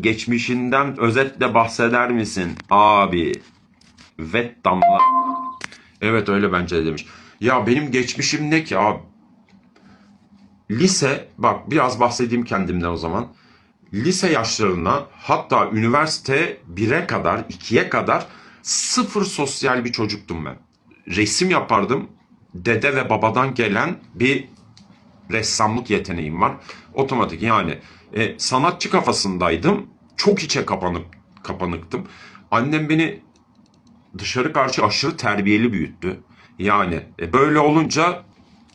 geçmişinden özetle bahseder misin abi? Vet damla. Evet öyle bence de demiş. Ya benim geçmişim ne ki abi? Lise, bak biraz bahsedeyim kendimden o zaman. Lise yaşlarına hatta üniversite 1'e kadar, 2'ye kadar sıfır sosyal bir çocuktum ben. Resim yapardım. Dede ve babadan gelen bir ressamlık yeteneğim var. Otomatik yani e, sanatçı kafasındaydım. Çok içe kapanık kapanıktım. Annem beni dışarı karşı aşırı terbiyeli büyüttü. Yani e, böyle olunca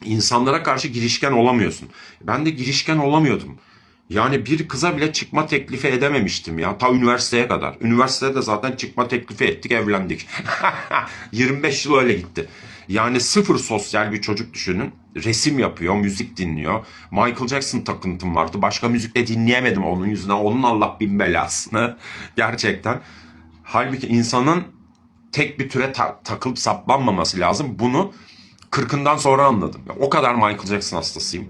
insanlara karşı girişken olamıyorsun. Ben de girişken olamıyordum. Yani bir kıza bile çıkma teklifi edememiştim ya. Ta üniversiteye kadar. Üniversitede zaten çıkma teklifi ettik, evlendik. 25 yıl öyle gitti. Yani sıfır sosyal bir çocuk düşünün. Resim yapıyor, müzik dinliyor. Michael Jackson takıntım vardı. Başka müzik de dinleyemedim onun yüzünden. Onun Allah bin belasını. Gerçekten. Halbuki insanın tek bir türe ta- takılıp saplanmaması lazım. Bunu 40'ından sonra anladım. O kadar Michael Jackson hastasıyım.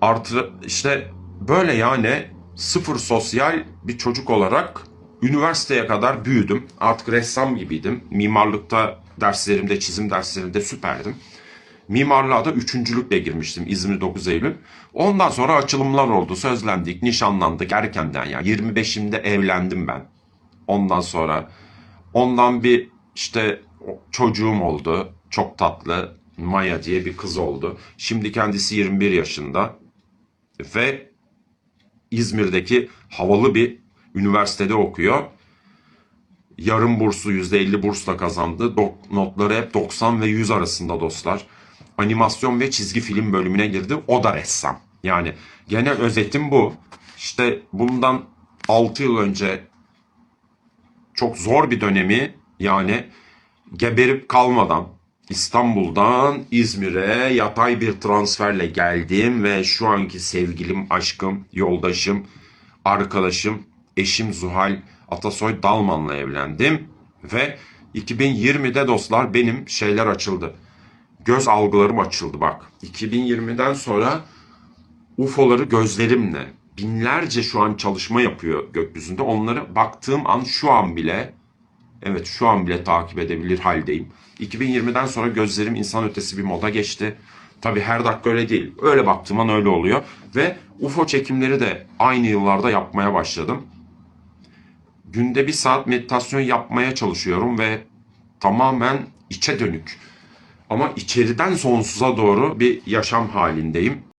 Artı işte böyle yani sıfır sosyal bir çocuk olarak üniversiteye kadar büyüdüm. Artık ressam gibiydim. Mimarlıkta derslerimde, çizim derslerimde süperdim. Mimarlığa da üçüncülükle girmiştim İzmir 9 Eylül. Ondan sonra açılımlar oldu. Sözlendik, nişanlandık erkenden ya. 25'imde evlendim ben. Ondan sonra ondan bir işte çocuğum oldu. Çok tatlı. Maya diye bir kız oldu. Şimdi kendisi 21 yaşında ve İzmir'deki havalı bir üniversitede okuyor. Yarım burslu %50 bursla kazandı. Dok- notları hep 90 ve 100 arasında dostlar. Animasyon ve çizgi film bölümüne girdi. O da ressam. Yani genel özetim bu. İşte bundan 6 yıl önce çok zor bir dönemi yani geberip kalmadan İstanbul'dan İzmir'e yatay bir transferle geldim ve şu anki sevgilim, aşkım, yoldaşım, arkadaşım, eşim Zuhal Atasoy Dalman'la evlendim ve 2020'de dostlar benim şeyler açıldı. Göz algılarım açıldı bak. 2020'den sonra UFO'ları gözlerimle binlerce şu an çalışma yapıyor gökyüzünde. Onları baktığım an şu an bile evet şu an bile takip edebilir haldeyim. 2020'den sonra gözlerim insan ötesi bir moda geçti. Tabi her dakika öyle değil. Öyle baktığım an öyle oluyor. Ve UFO çekimleri de aynı yıllarda yapmaya başladım. Günde bir saat meditasyon yapmaya çalışıyorum ve tamamen içe dönük. Ama içeriden sonsuza doğru bir yaşam halindeyim.